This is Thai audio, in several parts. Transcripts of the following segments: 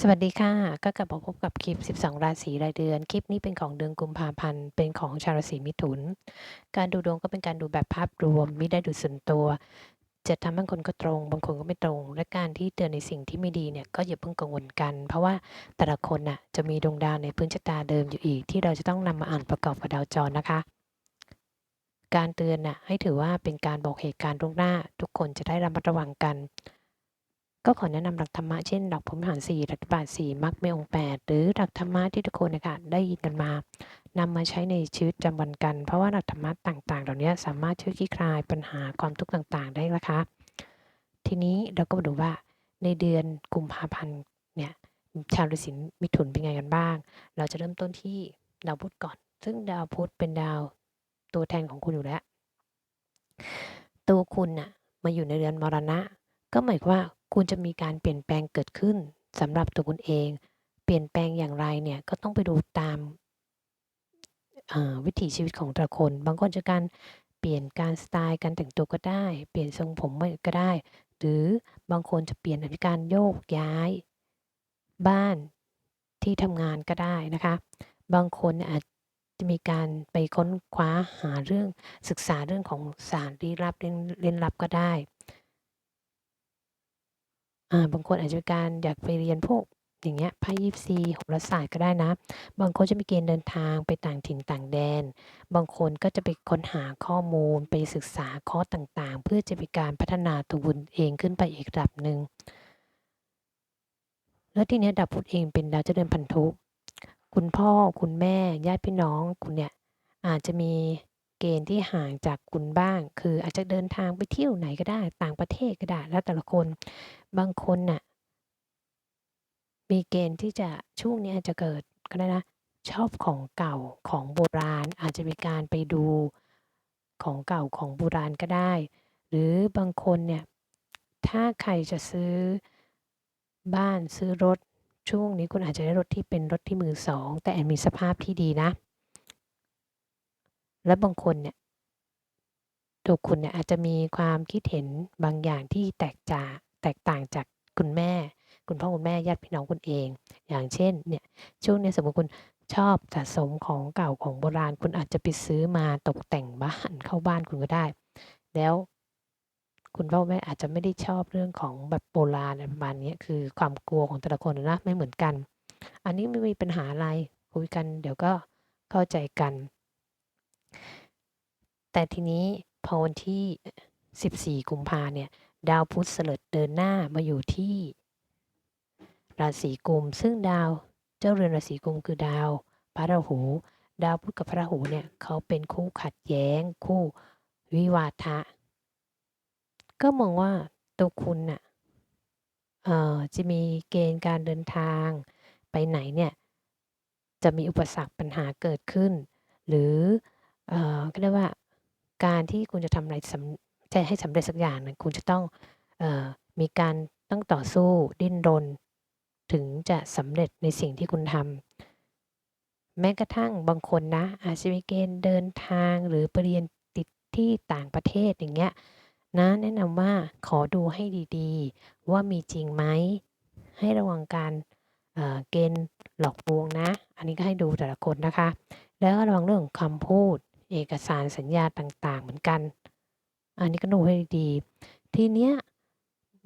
สวัสดีค่ะ ก็กลับมาพบกับคลิป 12 ราศีรายเดือน คลิปนี้เป็นของเดือนกุมภาพันธ์ เป็นของชาวราศีมิถุน การดูดวงก็เป็นการดูแบบภาพรวม ไม่ได้ดูส่วนตัว จะทำบางคนก็ตรง บางคนก็ไม่ตรง และการที่เตือนในสิ่งที่ไม่ดีเนี่ย ก็อย่าเพิ่งกังวลกัน เพราะว่าแต่ละคนน่ะจะมีดวงดาวในพื้นชะตาเดิมอยู่อีก ที่เราจะต้องนำมาอ่านประกอบกับดาวจรนะคะ การเตือนน่ะให้ถือว่าเป็นการบอกเหตุการณ์ล่วงหน้า ทุกคนจะได้ระมัดระวังกัน ก็ขอแนะนำหลักธรรมะเช่นหลักพรหมวิหารสี่หลักบาทสี่มรรคมีองแปดหรือหลักธรรมะที่ทุกคนนะคะได้ยินกันมานำมาใช้ในชีวิตประจำวันกัน เพราะว่าหลักธรรมะต่าง ๆ เหล่านี้สามารถช่วยคลี่คลายปัญหาความทุกข์ต่างๆ ได้นะคะ ทีนี้เราก็มาดูว่าในเดือนกุมภาพันธ์เนี่ยชาวราศีมิถุนเป็นไงกันบ้าง เราจะเริ่มต้นที่ดาวพุธก่อน ซึ่งดาวพุธเป็นดาวตัวแทนของคุณอยู่แล้ว ตัวคุณน่ะมาอยู่ในเรือนมรณะ ก็หมายความว่า คุณจะมีการเปลี่ยนแปลงเกิดขึ้นสำหรับตัวคุณเอง เปลี่ยนแปลงอย่างไรเนี่ยก็ต้องไปดูตามวิถีชีวิตของแต่ละคน บางคนจะการเปลี่ยนการสไตล์การแต่งตัวก็ได้ เปลี่ยนทรงผมก็ได้ หรือบางคนจะเปลี่ยนในการโยกย้าย บ้านที่ทำงานก็ได้นะคะ บางคนอาจจะมีการไปค้นคว้าหาเรื่องศึกษาเรื่องของสารลี้ลับเล่นลับก็ได้ บางคนอาจจะการอยากไปเรียนพวกอย่างเงี้ยไพ่ยิปซีโหราศาสตร์ก็ได้นะ บางคนจะมีเกณฑ์เดินทางไปต่างถิ่นต่างแดน บางคนก็จะไปค้นหาข้อมูลไปศึกษาคอร์สต่างๆ เพื่อจะเป็นการพัฒนาตัวคุณเองขึ้นไปอีกระดับหนึ่งแล้วทีเนี้ยดาวพุธเองเป็นดาวเจริญพันธุ คุณพ่อคุณแม่ญาติพี่น้องคุณเนี่ยอาจจะมี เกณฑ์ที่ห่างจากคุณบ้าง คืออาจจะเดินทางไปเที่ยวไหนก็ได้ ต่างประเทศก็ได้ แล้วแต่ละคน บางคนน่ะ มีเกณฑ์ที่จะช่วงนี้อาจจะเกิดก็ได้นะ ชอบของเก่าของโบราณ อาจจะมีการไปดูของเก่าของโบราณก็ได้ หรือบางคนเนี่ย ถ้าใครจะซื้อบ้านซื้อรถช่วงนี้คุณอาจจะได้รถที่เป็นรถที่มือสอง แต่มีสภาพที่ดีนะ และบางคนเนี่ยตัวคุณเนี่ยอาจจะมีความคิดเห็นบางอย่างที่แตกจากแตกต่างจากคุณแม่ คุณพ่อคุณแม่ญาติพี่น้องคุณเอง อย่างเช่นเนี่ยช่วงนี้สมมติคุณชอบสะสมของเก่าของโบราณ คุณอาจจะไปซื้อมาตกแต่งบ้านเข้าบ้านคุณก็ได้ แล้วคุณพ่อแม่อาจจะไม่ได้ชอบเรื่องของแบบโบราณอะไรประมาณนี้คือความกลัวของแต่ละคนนะไม่เหมือนกัน อันนี้ไม่มีปัญหาอะไรคุยกัน เดี๋ยวก็เข้าใจกัน แต่ทีนี้พอวันที่ 14 กุมภาเนี่ย ดาวพุธเสลิดเดินหน้ามาอยู่ที่ ราศีกุม ซึ่งดาวเจ้าเรือนราศีกุมคือดาวพระราหู ดาวพุธกับพระราหูเนี่ยเขาเป็นคู่ขัดแย้ง คู่วิวาทะ ก็มองว่าตัวคุณน่ะจะมีเกณฑ์การเดินทางไปไหนเนี่ย จะมีอุปสรรคปัญหาเกิดขึ้น หรืออก็เรียกว่า การที่คุณจะทำอะไรสำจะให้สำเร็จสักอย่างนึ่งคุณจะต้องออมีการต้องต่อสู้ดิ้นรน ถึงจะสำเร็จในสิ่งที่คุณทำแม้กระทั่งบางคนนะ อาจจะมีเกณฑ์เดินทางหรือไปเรียนติดที่ต่างประเทศอย่างเงี้ยนะแนะนำว่าขอดูให้ดีๆ ว่ามีจริงไหม ให้ระวังการเเกณฑ์หลอกลวงนะ อันนี้ก็ให้ดูแต่ละคนนะคะ แล้วก็ระวังเรื่องของคำพูด เอกสารสัญญาต่างๆ เหมือนกัน อันนี้ก็ดูให้ดี ทีเนี้ย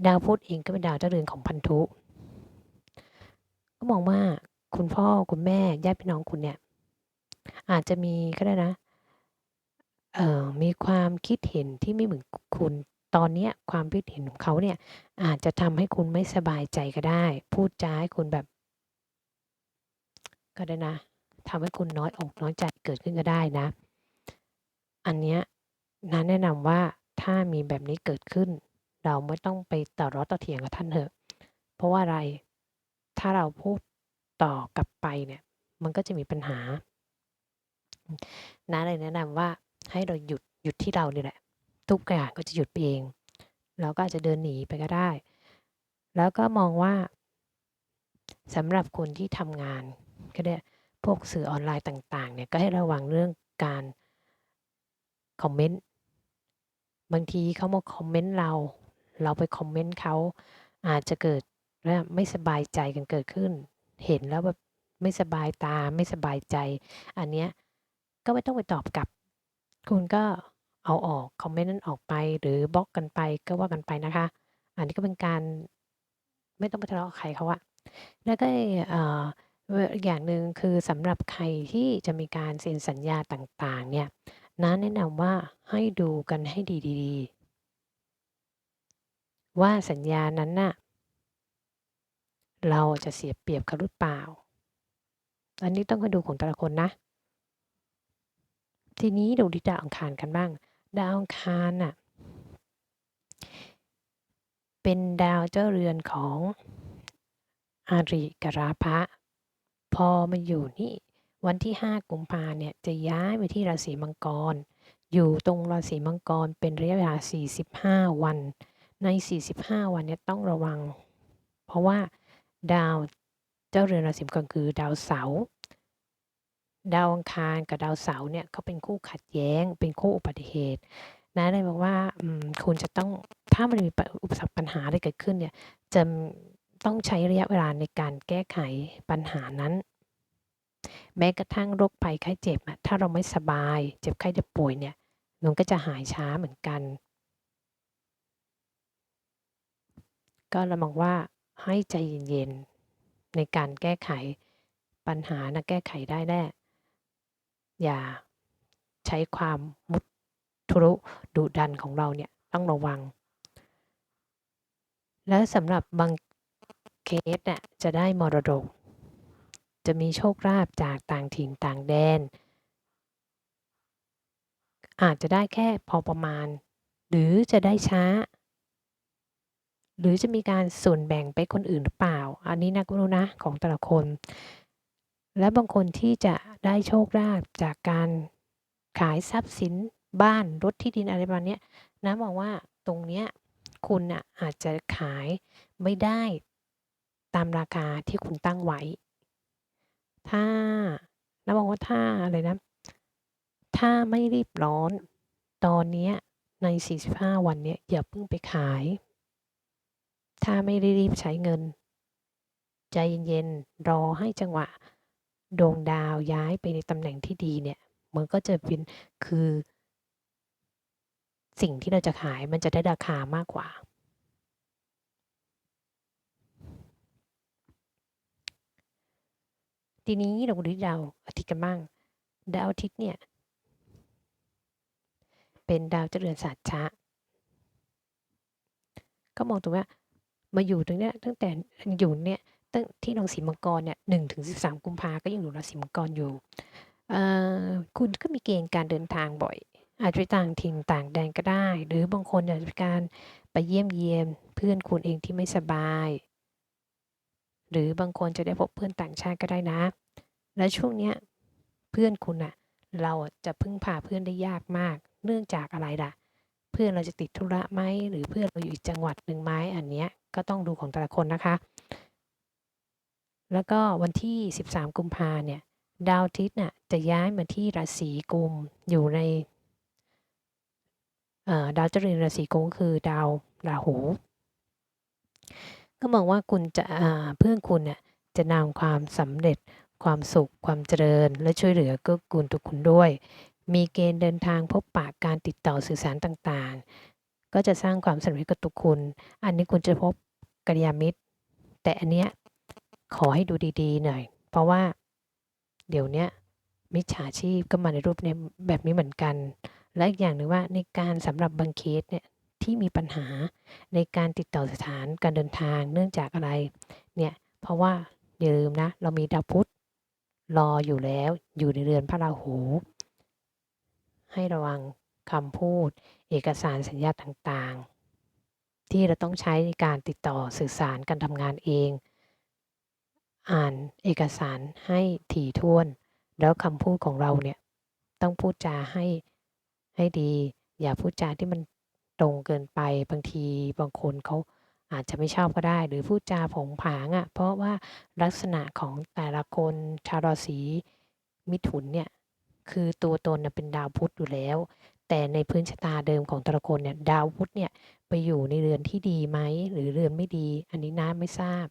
ดาวพุธเองก็เป็นดาวเจ้าเรือนของพันธุ ก็มองว่าคุณพ่อคุณแม่ญาติพี่น้องคุณเนี่ย อาจจะมีก็ได้นะเอ่อมีความคิดเห็นที่ไม่เหมือนคุณตอนเนี้ยความคิดเห็นของเขาเนี่ย อาจจะทำให้คุณไม่สบายใจก็ได้ พูดจาให้คุณแบบ ก็ได้นะทำให้คุณน้อยอกน้อยใจเกิดขึ้นก็ได้นะ อันเนี้ยนะแนะนำว่า ถ้ามีแบบนี้เกิดขึ้น เราไม่ต้องไปต่อร้อต่อเถียงกับท่านเถอะ เพราะว่าอะไร ถ้าเราพูดต่อกลับไปเนี่ย มันก็จะมีปัญหานะเลยแนะนำว่า ให้เราหยุด หยุดที่เรานี่แหละ ทุกอย่างก็จะหยุดไปเอง เราก็อาจจะเดินหนีไปก็ได้ แล้วก็มองว่า สำหรับคนที่ทำงาน ก็ได้พวกสื่อออนไลน์ต่าง ๆ เนี่ย ก็ให้ระวังเรื่องการ คอมเมนต์บางทีเขามาคอมเมนต์เรา เราไปคอมเมนต์เขาอาจจะเกิดไม่สบายใจกันเกิดขึ้น เห็นแล้วแบบไม่สบายตาไม่สบายใจ อันเนี้ยก็ไม่ต้องไปตอบกลับ คุณก็เอาออกคอมเมนต์นั้นออกไป หรือบล็อกกันไปก็ว่ากันไปนะคะ อันนี้ก็เป็นการไม่ต้องไปทะเลาะใครเขาอะแล้วก็อ่ออีกอย่างหนึ่งคือสำหรับใครที่จะมีการเซ็นสัญญาต่างๆเนี่ย น้าแนะนำว่าให้ดูกันให้ดีๆ ว่าสัญญานั้นน่ะ เราจะเสียเปรียบเขาหรือเปล่า อันนี้ต้องไปดูของแต่ละคนนะ ทีนี้ดูที่ดาวอังคารกันบ้าง ดาวอังคารน่ะ เป็นดาวเจ้าเรือนของอาริกราพะ พอมาอยู่นี่ วันที่ 5 กุมภาเนี่ยจะย้ายไปที่ราศีมังกร อยู่ตรงราศีมังกรเป็นระยะเวลา 45 วัน ใน 45 วันเนี่ยต้องระวัง เพราะว่าดาวเจ้าเรือนราศีมังกรคือดาวเสาร์ดาวอังคารกับดาวเสาร์เนี่ยเขาเป็นคู่ขัดแย้ง เป็นคู่อุบัติเหตุนะเลยบอกว่าคุณจะต้องถ้ามันมีอุปสรรคปัญหาอะไรเกิดขึ้นเนี่ยจะต้องใช้ระยะเวลาในการแก้ไขปัญหานั้น แม้กระทั่งโรคภัยไข้เจ็บอะถ้าเราไม่สบาย เจ็บไข้จะป่วยเนี่ยมันก็จะหายช้าเหมือนกัน ก็เรามองว่าให้ใจเย็นๆในการแก้ไขปัญหานะแก้ไขได้แน่อย่าใช้ความมุทุรุดุดันของเราเนี่ยต้องระวัง แล้วสำหรับบางเคสเนี่ยจะได้มรดก จะมีโชคลาภจากต่างถิ่นต่างแดน อาจจะได้แค่พอประมาณ หรือจะได้ช้า หรือจะมีการส่วนแบ่งไปคนอื่นหรือเปล่า อันนี้นะก็รู้นะของแต่ละคน และบางคนที่จะได้โชคลาภจากการขายทรัพย์สินบ้านรถที่ดินอะไรประมาณนี้นะมองว่าตรงเนี้ยคุณนะอาจจะขายไม่ได้ตามราคาที่คุณตั้งไว้ ถ้านะมองว่าถ้าอะไรนะ ถ้าไม่รีบร้อน ตอนนี้ใน 45 วันเนี้ยอย่าเพิ่งไปขาย ถ้าไม่ได้รีบใช้เงิน ใจเย็นๆ รอให้จังหวะดวงดาวย้ายไปในตำแหน่งที่ดีเนี่ย มันก็จะเป็นคือ สิ่งที่เราจะขายมันจะได้ราคามากกว่า ทีนี้เราดูดาวอาทิตย์กันบ้าง ดาวอาทิตย์เนี่ย เป็นดาวเจริญศาสตร์ช้าก็มองตรงว่ามาอยู่ตรงเนี้ยตั้งแต่อยู่เนี่ยตั้งที่ราศีมังกรเนี่ยหนึ่งถึงสิบสามกุมภาก็ยังอยู่ราศีมังกรอยู่คุณก็มีเกณฑ์การเดินทางบ่อย อาจจะไปต่างถิ่นต่างแดนก็ได้ หรือบางคนอาจจะเป็นการไปเยี่ยมเยียนเพื่อนคุณเองที่ไม่สบาย หรือบางคนจะได้พบเพื่อนต่างชาติก็ได้นะ และช่วงเนี้ยเพื่อนคุณอะเราจะพึ่งพาเพื่อนได้ยากมาก เนื่องจากอะไรล่ะ เพื่อนเราจะติดธุระไหมหรือเพื่อนเราอยู่อีกจังหวัดหนึ่งไหมอันเนี้ยก็ต้องดูของแต่ละคนนะคะ แล้วก็วันที่ 13 กุมภาเนี่ยดาวทิศน่ะจะย้ายมาที่ราศีกุมอยู่ในดาวจริญราศีกุมคือดาวราหู ก็มองว่าคุณจะเพื่อนคุณเนี่ยจะนำความสำเร็จ ความสุข ความเจริญ และช่วยเหลือก็กุลทุกคุณด้วย มีเกณฑ์เดินทางพบปะการติดต่อสื่อสารต่างๆ ก็จะสร้างความสำเร็จกับทุกคุณอันนี้คุณจะพบกัลยาณมิตร แต่อันเนี้ยขอให้ดูดีๆหน่อย เพราะว่า เดี๋ยวนี้มิจฉาชีพก็มาในรูปในแบบนี้เหมือนกัน และอีกอย่างหนึ่งว่าในการสำหรับบางเคสเนี่ยที่มีปัญหาในการติดต่อสถานการเดินทางเนื่องจากอะไรเนี่ยเพราะว่าอย่าลืมนะ เรามีดาวพุธ รออยู่แล้วอยู่ในเรือนพระราหู ให้ระวังคำพูด เอกสารสัญญาต่างๆ ที่เราต้องใช้ในการติดต่อสื่อสารการทำงานเอง อ่านเอกสารให้ถี่ถ้วน แล้วคำพูดของเราเนี่ยต้องพูดจาให้ให้ดี อย่าพูดจาที่มันตรงเกินไปบางทีบางคนเขา อาจจะไม่ชอบก็ได้ หรือพูดจาผงผางอะ่ะ เพราะว่าลักษณะของแต่ละคนชาวราศีมิถุนเนี่ย คือตัวตนเป็นดาวพุธอยู่แล้ว แต่ในพื้นชะตาเดิมของแต่ละคนเนี่ย ดาวพุธเนี่ยไปอยู่ในเรือนที่ดีไหม หรือเรือนไม่ดี อันนี้น้าไม่ทราบ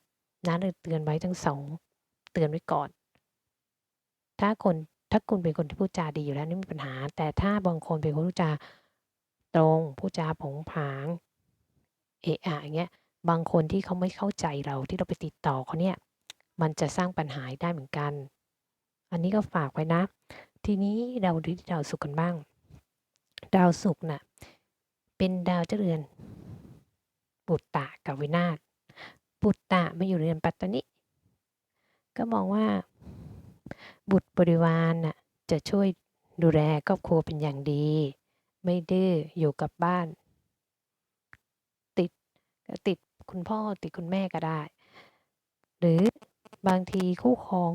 น้าเลยเตือนไว้ทั้งสองเตือนไว้ก่อน ถ้าคนถ้าคุณเป็นคนที่พูดจาดีอยู่แล้วไม่มีปัญหา แต่ถ้าบางคนเป็นคนพูดจาตรงพูดจาผงผาง เอะอะอย่างเงี้ย บางคนที่เขาไม่เข้าใจเราที่เราไปติดต่อเขาเนี่ย มันจะสร้างปัญหาได้เหมือนกัน อันนี้ก็ฝากไว้นะ ทีนี้เราดูที่ดาวศุกร์กันบ้าง ดาวศุกร์น่ะ เป็นดาวเจริญปุตตะกับวินาศปุตตะมาอยู่เรือนปัตตานิก็มองว่า บุตรบริวารน่ะจะช่วยดูแลครอบครัวเป็นอย่างดี ไม่ดื้ออยู่กับบ้าน ติดติด คุณพ่อติดคุณแม่ก็ได้ หรือบางทีคู่ครอง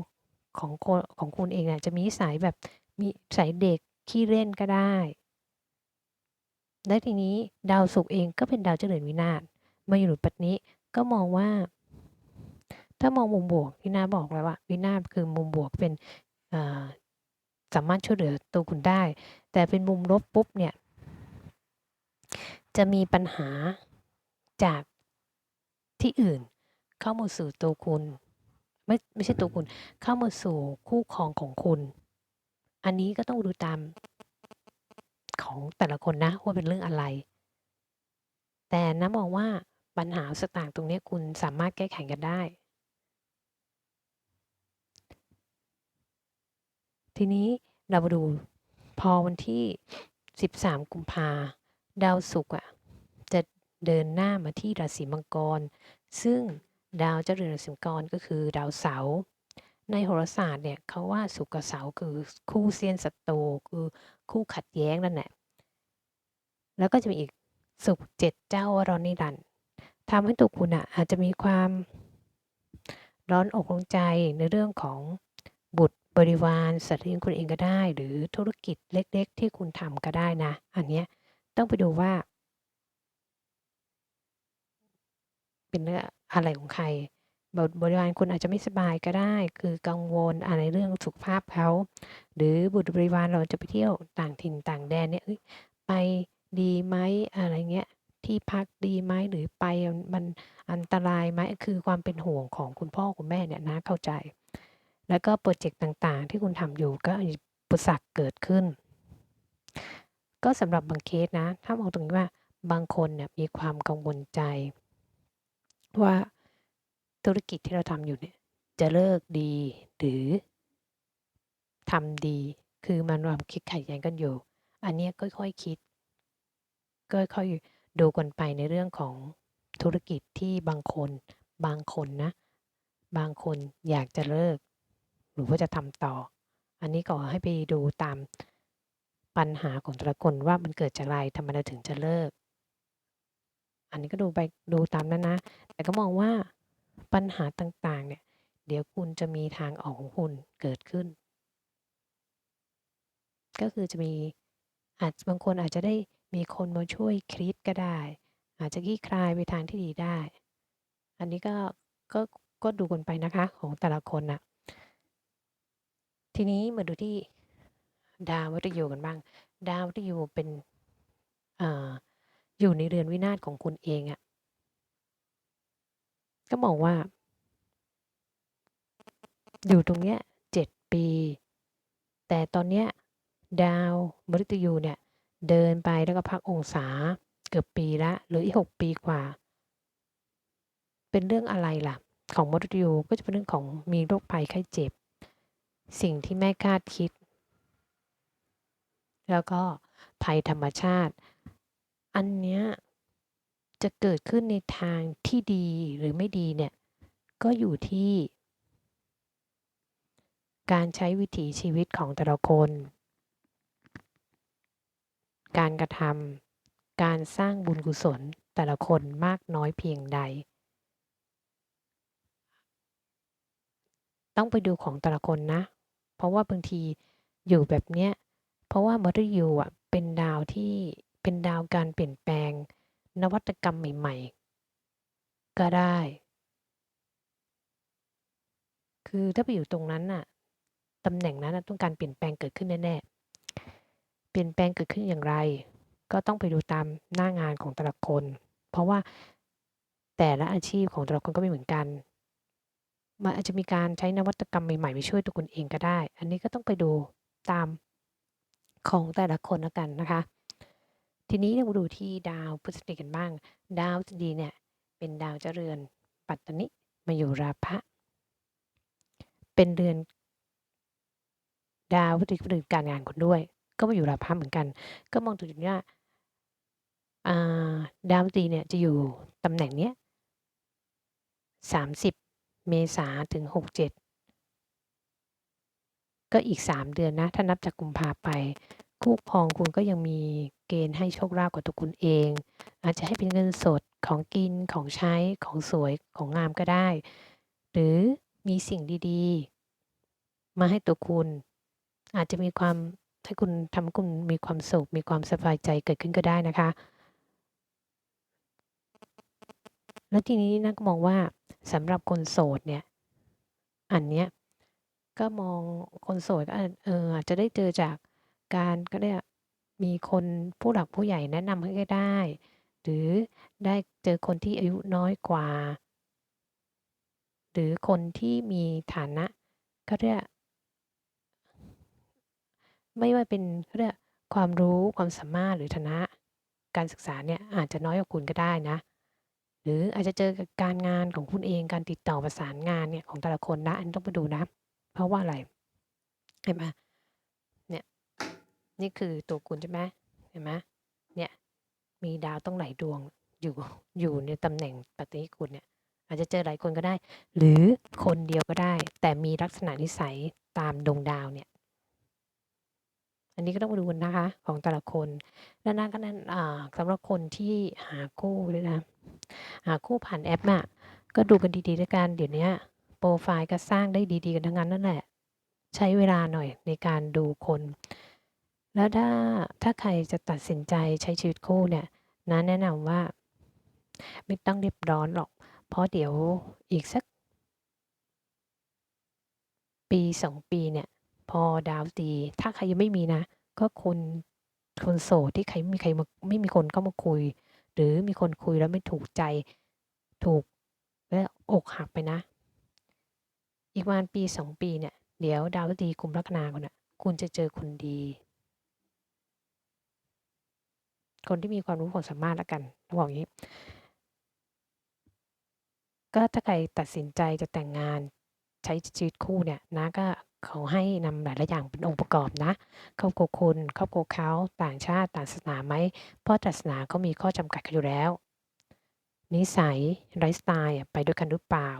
ของคนของคุณเองอะจะมีนิสายแบบมีสายเด็กขี้เล่นก็ได้ และทีนี้ดาวศุกร์เองก็เป็นดาวเจริญวินาศมาอยู่ในปัตนี้ก็มองว่า ถ้ามองมุมบวกวินาบอกแล้วว่าวินาศคือมุมบวกเป็นสามารถช่วยเหลือตัวคุณได้ แต่เป็นมุมลบปุ๊บเนี่ย จะมีปัญหาจาก ที่อื่น เข้ามาสู่ตัวคุณ ไม่ไม่ใช่ตัวคุณ เข้ามาสู่คู่ครองของคุณ อันนี้ก็ต้องดูตามของแต่ละคนนะว่าเป็นเรื่องอะไร แต่นะมองว่าปัญหาสต่างตรงนี้คุณสามารถแก้ไขกันได้ ทีนี้เรามาดูพอวันที่ 13 กุมภาดาวศุกร์อะ เดินหน้ามาที่ราศีมังกร ซึ่งดาวเจ้าเรือนราศีมังกรก็คือดาวเสาร์ในโหราศาสตร์เนี่ยเขาว่าศุกเสาคือคู่เซียนศัตรูคือคู่ขัดแย้งนั่นแหละแล้วก็จะมีอีกศุกเจ็ดเจ้าวรนิรันดร์ทำให้ตัวคุณอะอาจจะมีความร้อนอกร้อนใจในเรื่องของบุตรบริวารสัตว์เลี้ยงคุณเองก็ได้ หรือธุรกิจเล็กๆ ที่คุณทำก็ได้นะ อันเนี้ยต้องไปดูว่า เป็นเรื่องอะไรของใครบริวารคุณอาจจะไม่สบายก็ได้ คือกังวลอะไรเรื่องสุขภาพเขาหรือบุตรบริวารเราจะไปเที่ยวต่างถิ่นต่างแดนเนี่ยไปดีไหมอะไรเงี้ยที่พักดีไหมหรือไปมันอันตรายไหมคือความเป็นห่วงของคุณพ่อคุณแม่เนี่ยนะเข้าใจ แล้วก็โปรเจกต์ต่างๆ ที่คุณทำอยู่ก็ปุสักเกิดขึ้น ก็สำหรับบางเคสนะ ถ้ามองตรงนี้ว่าบางคนเนี่ยมีความกังวลใจ ว่าธุรกิจที่เราทำอยู่เนี่ยจะเลิกดีหรือทำดี คือมันความคิดขัดแย้งกันอยู่ อันนี้ค่อยๆคคิดก็ค่อยดูกันไปในเรื่องของธุรกิจที่บางคน บางคนนะ บางคนอยากจะเลิก หรือว่าจะทำต่อ อันนี้ก็ให้ไปดูตามปัญหาของแต่ละคนว่ามันเกิดจากอะไรทำไมเราถึงจะเลิก อันนี้ก็ดูไปดูตามนั้นนะ แต่ก็มองว่าปัญหาต่างๆ เนี่ย เดี๋ยวคุณจะมีทางออกของคุณเกิดขึ้น ก็คือจะมีอาจบางคนอาจจะได้มีคนมาช่วยคลิดก็ได้ อาจจะขี้คลายไปทางที่ดีได้ อันนี้ก็ก็ก็ดูกันไปนะคะของแต่ละคนนะทีนี้มาดูที่ดาววัตยูกันบ้าง ดาววัตยูเป็นอ่า อยู่ในเรือนวินาศของคุณเองอะ่ะ ก็มองว่า อยู่ตรงเนี้ยเจ็ดปี แต่ตอนเนี้ยดาวมฤตยูเนี่ย เดินไปแล้วก็พักองศาเกือบปีละหรืออีกหกปีกว่า เป็นเรื่องอะไรล่ะ ของมฤตยูก็จะเป็นเรื่องของมีโรคภัยไข้เจ็บ สิ่งที่แม่คาดคิด แล้วก็ภัยธรรมชาติ อันเนี้ยจะเกิดขึ้นในทางที่ดีหรือไม่ดีเนี่ย ก็อยู่ที่ การใช้วิถีชีวิตของแต่ละคน การกระทำการสร้างบุญกุศลแต่ละคนมากน้อยเพียงใด ต้องไปดูของแต่ละคนนะ เพราะว่าบางทีอยู่แบบเนี้ย เพราะว่ามฤยูอะเป็นดาวที่ เป็นดาวการเปลี่ยนแปลง นวัตกรรมใหม่ ๆ ก็ได้ คือถ้าไปอยู่ตรงนั้นน่ะตำแหน่งนั้นต้องการเปลี่ยนแปลงเกิดขึ้นแน่ๆ เปลี่ยนแปลงเกิดขึ้นอย่างไร ก็ต้องไปดูตามหน้างานของแต่ละคน เพราะว่าแต่ละอาชีพของแต่ละคนก็ไม่เหมือนกัน มันอาจจะมีการใช้นวัตกรรมใหม่ๆไปช่วยตัวคุณเองก็ได้ อันนี้ก็ต้องไปดูตามของแต่ละคนแล้วกันนะคะ ทีนี้เราดูที่ดาวพฤษฎีกันบ้าง ดาวพฤษฎีเนี่ยเป็นดาวเจริญปัตตนิมาอยู่ราพะ เป็นเดือน ดาวพฤษฎีก็เป็นการงานคุณด้วย ก็มาอยู่ราพะเหมือนกัน ก็มองตรงนี้ว่าอ่าดาวพฤษฎีเนี่ยจะอยู่ตำแหน่งเนี้ย30เมษาถึง67ก็อีก 3 เดือนนะ ถ้านับจากกุมภาไป คู่ครองคุณก็ยังมี เกณฑ์ให้โชคลาภกับตัวคุณเอง อาจจะให้เป็นเงินสดของกินของใช้ของสวยของงามก็ได้ หรือมีสิ่งดีๆ มาให้ตัวคุณ อาจจะมีความให้คุณทำให้คุณมีความสุขมีความสบายใจเกิดขึ้นก็ได้นะคะ แล้วทีนี้นะก็มองว่าสำหรับคนโสดเนี่ย อันเนี้ยก็มองคนโสดก็เอออาจจะได้เจอจากการก็ได้ มีคนผู้หลักผู้ใหญ่แนะนำให้ได้ หรือได้เจอคนที่อายุน้อยกว่า หรือคนที่มีฐานะก็เรียกไม่ว่าเป็นเขาเรียกความรู้ความสามารถหรือฐานะการศึกษาเนี่ยอาจจะน้อยกว่าคุณก็ได้นะ หรืออาจจะเจอกับการงานของคุณเองการติดต่อประสานงานเนี่ยของแต่ละคนนะอันต้องไปดูนะ เพราะว่าอะไรเห็นไหม นี่คือตัวคุณใช่ไหมเห็นไหมเนี่ยมีดาวต้องหลายดวงอยู่อยู่ในตำแหน่งปฏิคุณเนี่ยอาจจะเจอหลายคนก็ได้ หรือคนเดียวก็ได้ แต่มีลักษณะนิสัยตามดวงดาวเนี่ยอันนี้ก็ต้องมาดูนะคะของแต่ละคนและนั่นก็นั่นสำหรับคนที่หาคู่ด้วยนะหาคู่ผ่านแอปน่ะก็ดูกันดีๆด้วยกันเดี๋ยวนี้โปรไฟล์ก็สร้างได้ดี ๆ กันทั้งนั้นนั่นแหละ ใช้เวลาหน่อยในการดูคน แล้วถ้าถ้าใครจะตัดสินใจใช้ชีวิตคู่เนี่ยนะแนะนำว่า ไม่ต้องรีบร้อนหรอก เพราะเดี๋ยวอีกสักปีสองปีเนี่ย พอดาวดี ถ้าใครยังไม่มีนะ ก็คนคนโสดที่ใครไม่มีใครมาไม่มีคนเข้ามาคุย หรือมีคนคุยแล้วไม่ถูกใจถูกและอกหักไปนะ อีกประมาณปีสองปีเนี่ย เดี๋ยวดาวดีคุมลัคนาคุณนะคุณจะเจอคนดี คนที่มีความรู้ความสามารถละกันต้องบอกอย่างนี้ ก็ถ้าใครตัดสินใจจะแต่งงานใช้ชีวิตคู่เนี่ยนะก็เขาให้นำหลายๆอย่างเป็นองค์ประกอบนะครอบครัวคุณครอบครัวเขาต่างชาติต่างศาสนาไหมเพราะศาสนาเขามีข้อจำกัดกันอยู่แล้ว นิสัยไลฟ์สไตล์ไปด้วยกันหรือเปล่า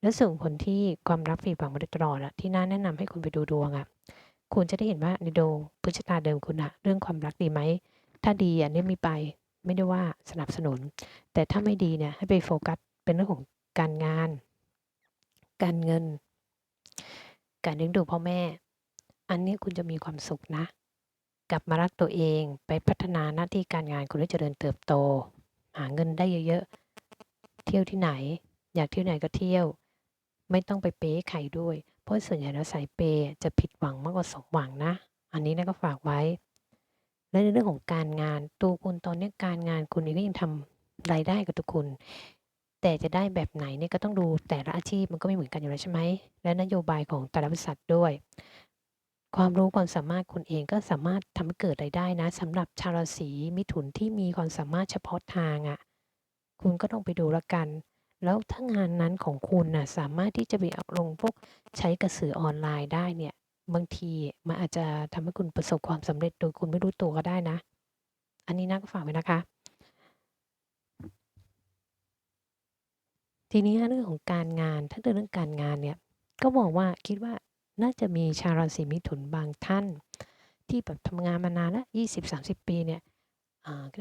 และส่งผลที่ความรักฝีฝังมาโดยตลอดอะที่น่าแนะนำให้คุณไปดูดวงอะคุณจะได้เห็นว่าในดวงพฤชตาเดิมคุณอะเรื่องความรักดีไหม ถ้าดีอันนี้มีไปไม่ได้ว่าสนับสนุน แต่ถ้าไม่ดีเนี่ยให้ไปโฟกัสเป็นเรื่องของการงาน การเงิน การเลี้ยงดูพ่อแม่ อันนี้คุณจะมีความสุขนะกลับมารักตัวเองไปพัฒนาหน้าที่การงานคุณได้เจริญเติบโต หาเงินได้เยอะๆเที่ยวที่ไหน อยากเที่ยวไหนก็เที่ยว ไม่ต้องไปเป๊ใครด้วย เพราะส่วนใหญ่แล้วสายเปจะผิดหวังมากกว่าสมหวังนะ อันนี้นะก็ฝากไว้ และในเรื่องของการงานตัวคุณตอนนี้การงานคุณเองก็ยังทำรายได้กับตัวคุณแต่จะได้แบบไหนเนี่ยก็ต้องดูแต่ละอาชีพมันก็ไม่เหมือนกันอยู่แล้วใช่ไหมและนโยบายของแต่ละบริษัทด้วย ความรู้ความสามารถคุณเองก็สามารถทำให้เกิดรายได้นะสำหรับชาวราศีมิถุนที่มีความสามารถเฉพาะทางอะ่ะคุณก็ต้องไปดูละกัน แล้วถ้างานนั้นของคุณน่ะสามารถที่จะไปเอาลงพวกใช้กระสือออนไลน์ได้เนี่ย บางทีมันอาจจะทำให้คุณประสบความสำเร็จโดยคุณไม่รู้ตัวก็ได้นะ อันนี้นะก็ฝากไว้นะคะ ทีนี้เรื่องของการงาน ถ้าเรื่องการงานเนี่ย ก็มองว่าคิดว่าน่าจะมีชาวราศีมิถุนบางท่าน ที่แบบทำงานมานานแล้ว20-30ปีเนี่ยอ่าก็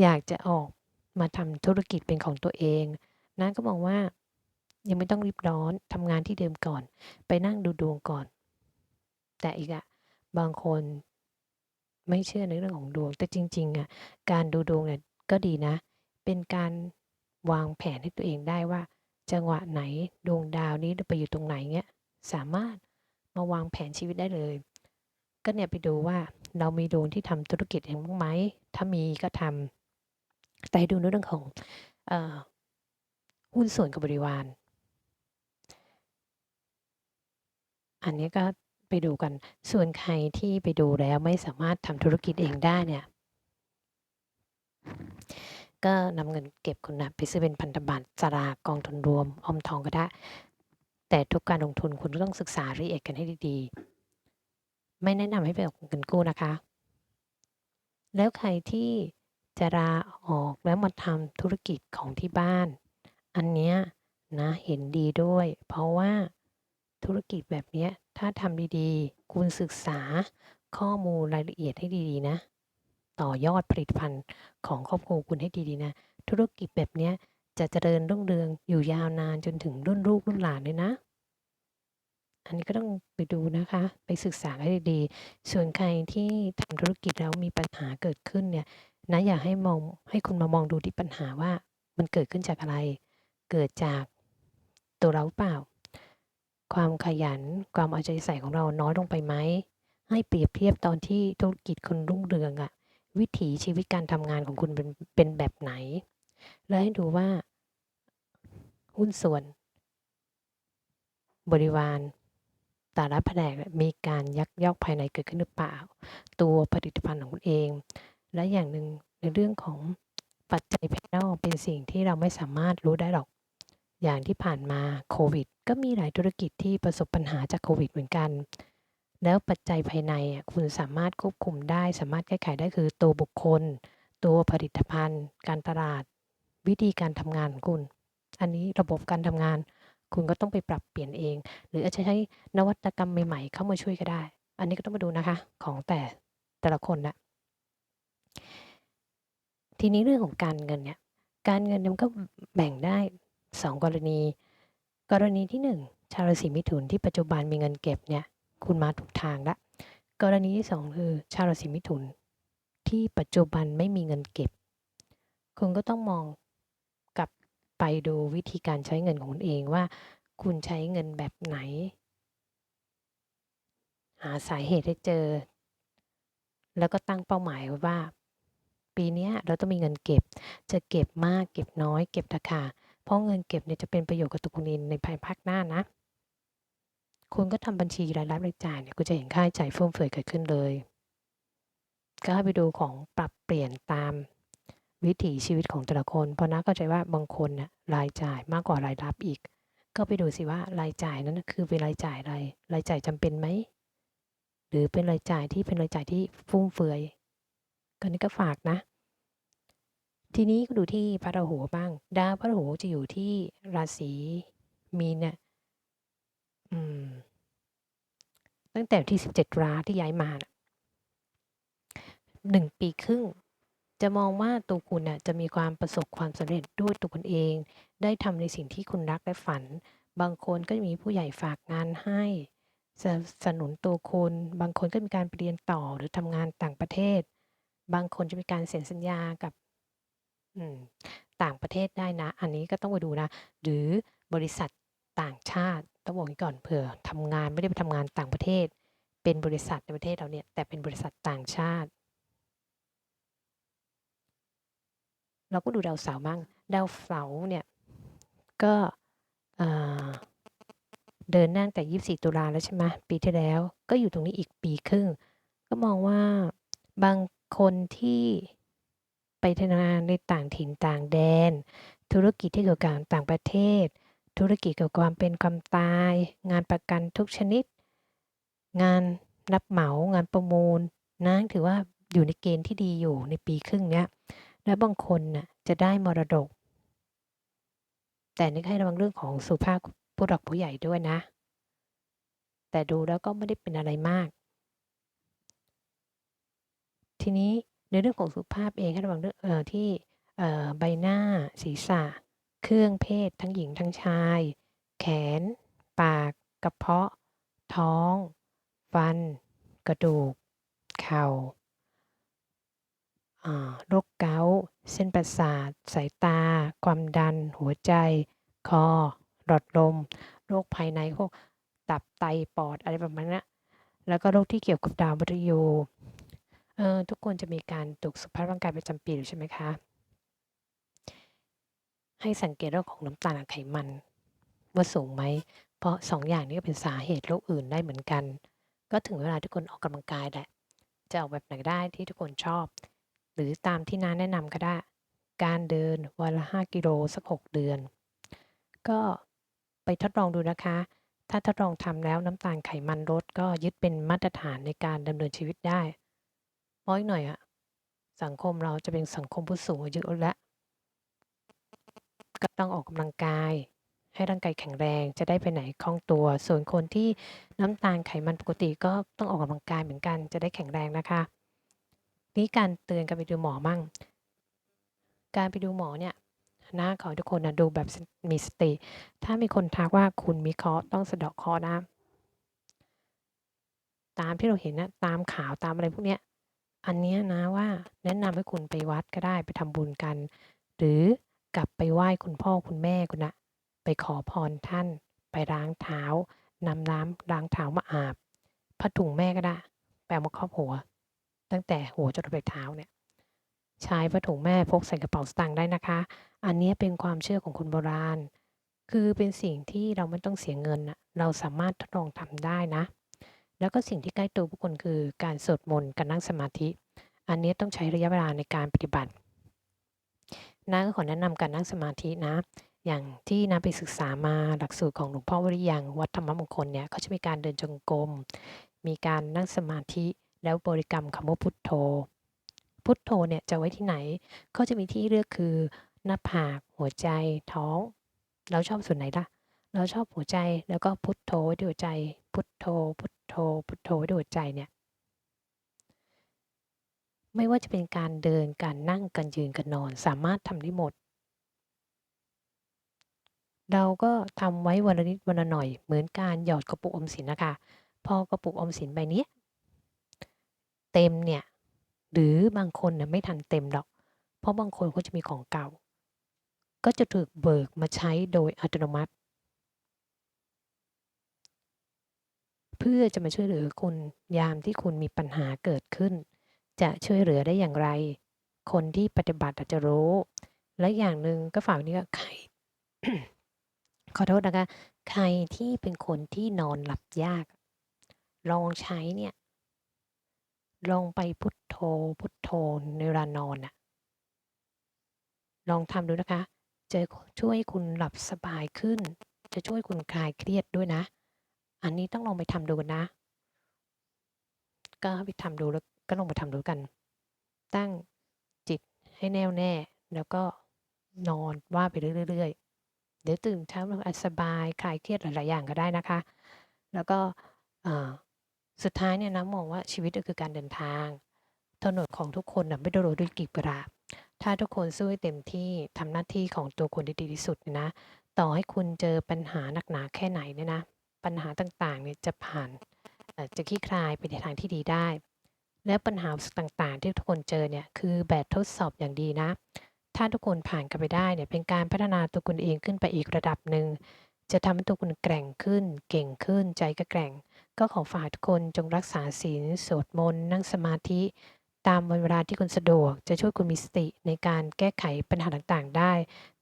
อยากจะออกมาทำธุรกิจเป็นของตัวเองนะก็มองว่ายังไม่ต้องรีบร้อนทำงานที่เดิมก่อน ไปนั่งดูดวงก่อน แต่อีกอะบางคนไม่เชื่อในเรื่องของดวง แต่จริงๆอะการดูดวงเนี่ยก็ดีนะ เป็นการวางแผนให้ตัวเองได้ว่า จังหวะไหนดวงดาวนี้ไปอยู่ตรงไหนเงี้ยสามารถมาวางแผนชีวิตได้เลย ก็เนี่ยไปดูว่าเรามีดวงที่ทำธุรกิจเองบ้างไหมถ้ามีก็ทแต่ดูในเรื่องของออหุ้นส่วนกับบริวาร อันนี้ก็ ไปดูกัน ส่วนใครที่ไปดูแล้วไม่สามารถทำธุรกิจเองได้เนี่ยก็นำเงินเก็บคุณนะไปซื้อเป็นพันธบัตรสลากกองทุนรวมออมทองก็ได้ แต่ทุกการลงทุนคุณต้องศึกษาละเอียดกันให้ดีๆ ไม่แนะนำให้ไปออกเงินกู้นะคะ แล้วใครที่จะลาออกแล้วมาทำธุรกิจของที่บ้าน อันเนี้ยนะเห็นดีด้วย เพราะว่า ธุรกิจแบบนี้ถ้าทำดีๆ คุณศึกษาข้อมูลรายละเอียดให้ดีๆนะ ต่อยอดผลิตภัณฑ์ของครอบครัวคุณให้ดีๆนะ ธุรกิจแบบนี้จะเจริญรุ่งเรืองอยู่ยาวนานจนถึงรุ่นลูกรุ่นหลานเลยนะ อันนี้ก็ต้องไปดูนะคะ ไปศึกษาให้ดีๆ ส่วนใครที่ทำธุรกิจแล้วมีปัญหาเกิดขึ้นเนี่ยนะอยากให้มองให้คุณมามองดูที่ปัญหาว่ามันเกิดขึ้นจากอะไร เกิดจากตัวเราเปล่า ความขยัน ความเอาใจใส่ของเราน้อยลงไปไหม ให้เปรียบเทียบตอนที่ธุรกิจคุณรุ่งเรืองอะวิถีชีวิตการทำงานของคุณเป็นเป็นแบบไหน แล้วให้ดูว่า หุ้นส่วน บริวารแต่ละแผนกมีการยักยอกภายในเกิดขึ้นหรือเปล่า ตัวผลิตภัณฑ์ของคุณเอง และอย่างหนึ่งในเรื่องของปัจจัยภายนอกเป็นสิ่งที่เราไม่สามารถรู้ได้หรอก อย่างที่ผ่านมาโควิด ก็มีหลายธุรกิจที่ประสบปัญหาจากโควิดเหมือนกัน แล้วปัจจัยภายในคุณสามารถควบคุมได้ สามารถแก้ไขได้คือตัวบุคคล ตัวผลิตภัณฑ์ การตลาด วิธีการทำงานของคุณ อันนี้ระบบการทำงาน คุณก็ต้องไปปรับเปลี่ยนเอง หรืออาจจะใช้นวัตกรรมใหม่ๆ เข้ามาช่วยก็ได้ อันนี้ก็ต้องมาดูนะคะ ของแต่แต่ละคนนะทีนี้เรื่องของการเงินเนี่ยการเงินมันก็แบ่งได้ 2 กรณี กรณีที่ 1 ชาวราศีมิถุนที่ปัจจุบันมีเงินเก็บเนี่ยคุณมาถูกทางละ กรณีที่ 2 คือ ชาวราศีมิถุน ที่ปัจจุบันไม่มีเงินเก็บ คุณก็ต้องมองกลับไปดูวิธีการใช้เงินของคุณเองว่า คุณใช้เงินแบบไหน หาสาเหตุให้เจอ แล้วก็ตั้งเป้าหมายไว้ว่า ปีนี้เราต้องมีเงินเก็บ จะเก็บมากเก็บน้อย เก็บราคา เพราะเงินเก็บเนี่ยจะเป็นประโยชน์กับตัวคุณเองในภายภาคหน้านะ คุณก็ทำบัญชีรายรับรายจ่ายเนี่ยคุณจะเห็นค่าใช้จ่ายฟุ่มเฟือยเกิดขึ้นเลย ก็ให้ไปดูของปรับเปลี่ยนตามวิถีชีวิตของแต่ละคน เพราะนะเข้าใจว่าบางคนน่ะรายจ่ายมากกว่ารายรับอีก ก็ไปดูสิว่ารายจ่ายนั้นคือเป็นรายจ่ายอะไร รายจ่ายจำเป็นไหม หรือเป็นรายจ่ายที่เป็นรายจ่ายที่ฟุ่มเฟือยก็นี่ก็ฝากนะ ทีนี้ก็ดูที่พระราหูบ้าง ดาวพระราหูจะอยู่ที่ราศีมีนเนี่ยอืมตั้งแต่ที่17ราที่ย้ายมาหนึ่งปีครึ่ง จะมองว่าตัวคุณน่ะจะมีความประสบความสำเร็จด้วยตัวคุณเอง ได้ทำในสิ่งที่คุณรักและฝัน บางคนก็มีผู้ใหญ่ฝากงานให้สนับสนุนตัวคุณ บางคนก็มีการเรียนต่อหรือทำงานต่างประเทศ บางคนจะมีการเซ็นสัญญากับ อืม ต่างประเทศได้นะ อันนี้ก็ต้องไปดูนะ หรือบริษัทต่างชาติ ต้องบอกก่อน เผื่อทำงาน ไม่ได้ไปทำงานต่างประเทศ เป็นบริษัทในประเทศเราเนี่ย แต่เป็นบริษัทต่างชาติ เราก็ดูดาวเสาร์บ้าง ดาวเสาร์เนี่ย ก็เดินหน้าแต่ 24 ตุลาแล้วใช่ไหม ปีที่แล้ว ก็อยู่ตรงนี้อีกปีครึ่ง ก็มองว่า บางคนที่ ไปทำงานในต่างถิ่นต่างแดน ธุรกิจที่เกี่ยวกับต่างประเทศ ธุรกิจเกี่ยวกับความเป็นความตาย งานประกันทุกชนิด งานรับเหมางานประมูลนะถือว่าอยู่ในเกณฑ์ที่ดีอยู่ในปีครึ่งเนี้ยแล้วบางคนน่ะจะได้มรดก แต่นึกให้ระวังเรื่องของสุภาพผู้หลักผู้ใหญ่ด้วยนะ แต่ดูแล้วก็ไม่ได้เป็นอะไรมาก ทีนี้ ในเรื่องของสุขภาพเองให้ระวังเรื่องเอ่อที่เอ่อใบหน้า ศีรษะ เครื่องเพศ ทั้งหญิงทั้งชาย แขน ปาก กระเพาะ ท้อง ฟัน กระดูก เข่าโรคเกาต์เส้นประสาท สายตา ความดัน หัวใจ คอ หลอดลม โรคภายในพวกตับไตปอดอะไรประมาณนี้แล้วก็โรคที่เกี่ยวกับดาวมฤตยู เออทุกคนจะมีการตรวจสุขภาพร่างกายประจำปีอยู่ใช่ไหมคะ ให้สังเกตเรื่องของน้ำตาลกับไขมัน ว่าสูงไหม เพราะ2อย่างนี้ก็เป็นสาเหตุโรคอื่นได้เหมือนกัน ก็ถึงเวลาทุกคนออกกำลังกายแหละ จะออกแบบไหนก็ได้ที่ทุกคนชอบ หรือตามที่น้าแนะนำก็ได้ การเดินวันละ 5 กิโลสัก 6 เดือน ก็ไปทดลองดูนะคะ ถ้าทดลองทำแล้วน้ำตาลไขมันลดก็ยึดเป็นมาตรฐานในการดำเนินชีวิตได้ ราะอีกหน่อยอะสังคมเราจะเป็นสังคมผู้สูงอายุแล้วก็ต้องออกกำลังกาย ให้ร่างกายแข็งแรงจะได้ไปไหนคล่องตัว ส่วนคนที่น้ำตาลไขมันปกติก็ต้องออกกำลังกายเหมือนกันจะได้แข็งแรงนะคะนี่การเตือนกันไปดูหมอมั่ง การไปดูหมอเนี่ยนะขอทุกคนนะดูแบบมีสติ ถ้ามีคนทักว่าคุณมีเคราะห์ต้องสะเดาะเคราะห์นะ ตามที่เราเห็นนะตามข่าวตามอะไรพวกเนี้ย อันเนี้ยนะว่าแนะนำให้คุณไปวัดก็ได้ ไปทำบุญกัน หรือกลับไปไหว้คุณพ่อคุณแม่คุณนะไปขอพรท่าน ไปล้างเท้านำน้ำล้างเท้ามาอาบผ้าถุงแม่ก็ได้แปลมาครอบหัว ตั้งแต่หัวจนไปเท้าเนี่ย ใช้ผ้าถุงแม่พกใส่กระเป๋าสตางค์ได้นะคะ อันนี้เป็นความเชื่อของคนโบราณ คือเป็นสิ่งที่เราไม่ต้องเสียเงินนะเราสามารถทดลองทำได้นะ แล้วก็สิ่งที่ใกล้ตัวผู้คนคือการสวดมนต์การนั่งสมาธิ อันนี้ต้องใช้ระยะเวลาในการปฏิบัติน้าก็ขอแนะนำการนั่งสมาธินะ อย่างที่น้าไปศึกษามาหลักสูตรของหลวงพ่อวริยังวัดธรรมมงคลเนี่ยเขาจะมีการเดินจงกรม มีการนั่งสมาธิ แล้วบริกรรมคำว่าพุทโธ พุทโธเนี่ยจะไว้ที่ไหนก็จะมีที่เลือกคือหน้าผากหัวใจท้อง เราชอบส่วนไหนล่ะ เราชอบหัวใจแล้วก็พุทโธไว้ด้วยหัวใจ พุทโธ พุท โธพุทโธไว้ด้วยหัวใจเนี่ยไม่ว่าจะเป็นการเดินการนั่งการยืนการนอนสามารถทำได้หมด เราก็ทำไว้วันละนิดวันละหน่อย เหมือนการหยอดกระปุกอมสินนะคะ พอกระปุกอมสินใบนี้เต็มเนี่ยหรือบางคนเนี่ยไม่ทันเต็มหรอก เพราะบางคนเขาจะมีของเก่า ก็จะถูกเบิกมาใช้โดยอัตโนมัติ เพื่อจะมาช่วยเหลือคุณยามที่คุณมีปัญหาเกิดขึ้น จะช่วยเหลือได้อย่างไร คนที่ปฏิบัติอาจจะรู้ และอย่างหนึ่งก็ฝากนี้ก็ใครขอโทษนะคะ ใครที่เป็นคนที่นอนหลับยาก ลองใช้เนี่ย ลองไปพุทโธพุทโธในเวลานอนน่ะลองทำดูนะคะ จะช่วยคุณหลับสบายขึ้น จะช่วยคุณคลายเครียดด้วยนะ อันนี้ต้องลองไปทำดูนะ ก็ไปทำดูแล้วก็ลองไปทำดูกัน ตั้งจิตให้แน่วแน่ แล้วก็นอนว่าไปเรื่อยๆ เดี๋ยวตื่นเช้าอาจสบายคลายเครียดหลายๆอย่างก็ได้นะคะ แล้วก็สุดท้ายเนี่ยนะมองว่าชีวิตก็คือการเดินทางถนนของทุกคนนะไม่ได้โรยด้วยกีบกระดาษถ้าทุกคนสู้ให้เต็มที่ทำหน้าที่ของตัวคนที่ดีที่สุดนะ ต่อให้คุณเจอปัญหาหนักหนาแค่ไหนเนี่ยนะ ปัญหาต่างๆเนี่ยจะผ่านจะคลี่คลายไปในทางที่ดีได้ และปัญหาต่างๆ ที่ทุกคนเจอเนี่ยคือแบบทดสอบอย่างดีนะ ถ้าทุกคนผ่านกันไปได้เนี่ยเป็นการพัฒนาตัวคุณเองขึ้นไปอีกระดับหนึ่งจะทำให้ตัวคุณแกร่งขึ้น เก่งขึ้นใจก็แกร่ง ก็ขอฝากทุกคนจงรักษาศีลสวดมนต์นั่งสมาธิ ตามวันเวลาที่คุณสะดวก จะช่วยคุณมีสติในการแก้ไขปัญหาต่างๆ ได้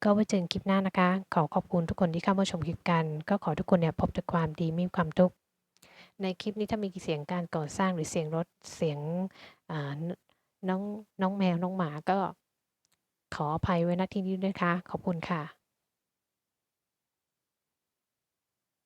ก็ไว้เจอคลิปหน้านะคะ ขอขอบคุณทุกคนที่เข้ามาชมคลิปกัน ก็ขอทุกคนเนี่ยพบแต่ความดีม่มีความทุกข์ในคลิปนี้ถ้ามีเสียงการก่อสร้างหรือเสียงรถเสียงน้องน้องแมวน้องหมาก็ขออภัยไว้ณที่นี้ด้วยคะ ขอบคุณค่ะ